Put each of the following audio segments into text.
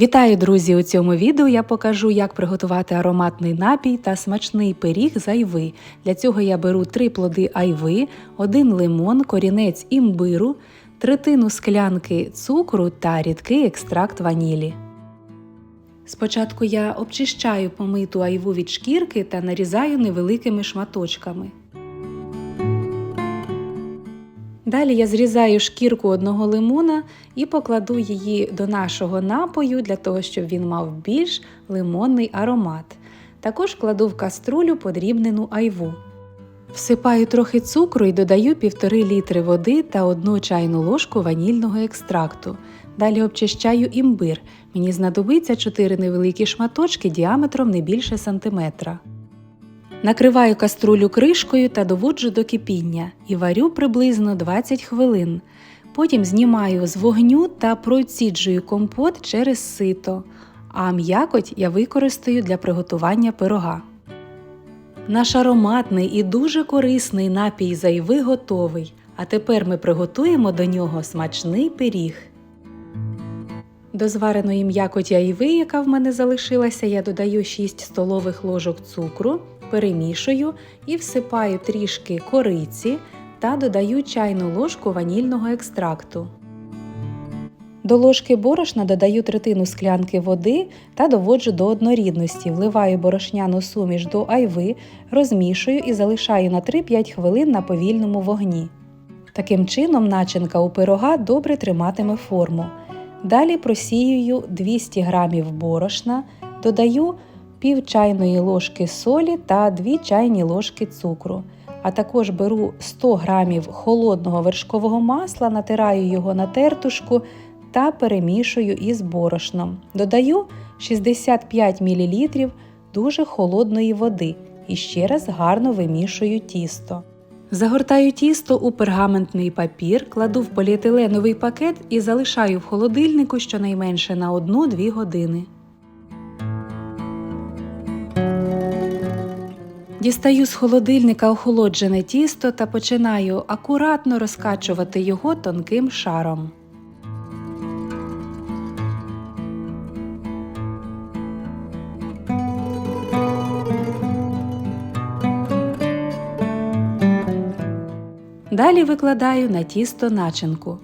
Вітаю, друзі! У цьому відео я покажу, як приготувати ароматний напій та смачний пиріг з айви. Для цього я беру три плоди айви, один лимон, корінець імбиру, третину склянки цукру та рідкий екстракт ванілі. Спочатку я обчищаю помиту айву від шкірки та нарізаю невеликими шматочками. Далі я зрізаю шкірку одного лимона і покладу її до нашого напою для того, щоб він мав більш лимонний аромат. Також кладу в каструлю подрібнену айву. Всипаю трохи цукру і додаю 1,5 літри води та 1 чайну ложку ванільного екстракту. Далі обчищаю імбир. Мені знадобиться 4 невеликі шматочки діаметром не більше сантиметра. Накриваю каструлю кришкою та доводжу до кипіння і варю приблизно 20 хвилин. Потім знімаю з вогню та проціджую компот через сито, а м'якоть я використаю для приготування пирога. Наш ароматний і дуже корисний напій зайви готовий, а тепер ми приготуємо до нього смачний пиріг. До звареної м'якоті айви, яка в мене залишилася, я додаю 6 столових ложок цукру, перемішую і всипаю трішки кориці та додаю чайну ложку ванільного екстракту. До ложки борошна додаю третину склянки води та доводжу до однорідності. Вливаю борошняну суміш до айви, розмішую і залишаю на 3-5 хвилин на повільному вогні. Таким чином, начинка у пирога добре триматиме форму. Далі просіюю 200 г борошна, додаю пів чайної ложки солі та 2 чайні ложки цукру. А також беру 100 г холодного вершкового масла, натираю його на тертушку та перемішую із борошном. Додаю 65 мл дуже холодної води і ще раз гарно вимішую тісто. Загортаю тісто у пергаментний папір, кладу в поліетиленовий пакет і залишаю в холодильнику щонайменше на 1-2 години. Дістаю з холодильника охолоджене тісто та починаю акуратно розкачувати його тонким шаром. Далі викладаю на тісто начинку.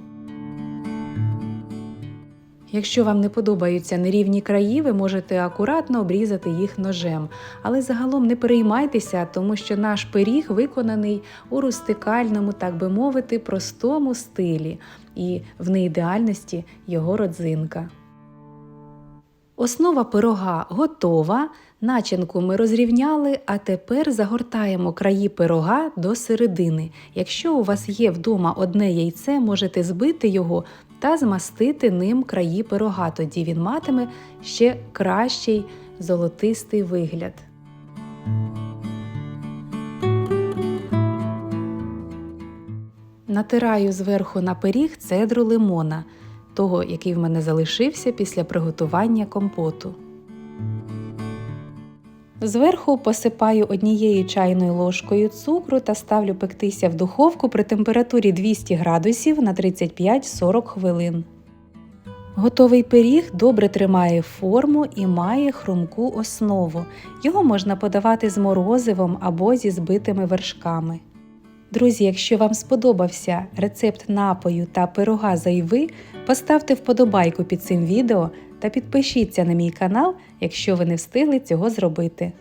Якщо вам не подобаються нерівні краї, ви можете акуратно обрізати їх ножем. Але загалом не переймайтеся, тому що наш пиріг виконаний у рустикальному, так би мовити, простому стилі, і в неідеальності його родзинка. Основа пирога готова. Начинку ми розрівняли, а тепер загортаємо краї пирога до середини. Якщо у вас є вдома одне яйце, можете збити його та змастити ним краї пирога, тоді він матиме ще кращий золотистий вигляд. Натираю зверху на пиріг цедру лимона, того, який в мене залишився після приготування компоту. Зверху посипаю однією чайною ложкою цукру та ставлю пектися в духовку при температурі 200 градусів на 35-40 хвилин. Готовий пиріг добре тримає форму і має хрумку основу. Його можна подавати з морозивом або зі збитими вершками. Друзі, якщо вам сподобався рецепт напою та пирога зайви, поставте вподобайку під цим відео та підпишіться на мій канал, якщо ви не встигли цього зробити.